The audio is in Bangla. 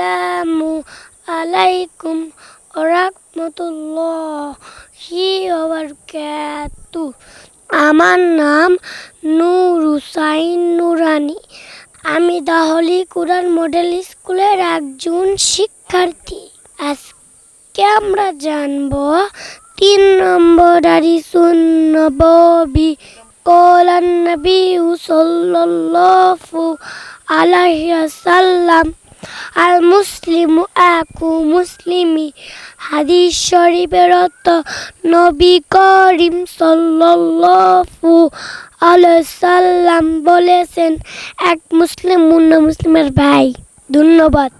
আসসালামু আলাইকুম ওরাকমতুল্লাহি ওবারকাতু আমার নাম নূর হুসাইন নুরানি। আমি দাহলি কুরান মডেল স্কুলের একজন শিক্ষার্থী। আজকে আমরা জানব তিন নম্বর আরি সুন্নবি কলান নবী সাল্লাল্লাহু আলাইহি সাল্লাম আল মুসলিম আকু মুসলিমি। হাদিস শরীফের অর্থ, নবী করিম সাল্লাল্লাহু আলাইহি সাল্লাম বলেছেন, এক মুসলিম অন্য মুসলিমের ভাই। ধন্যবাদ।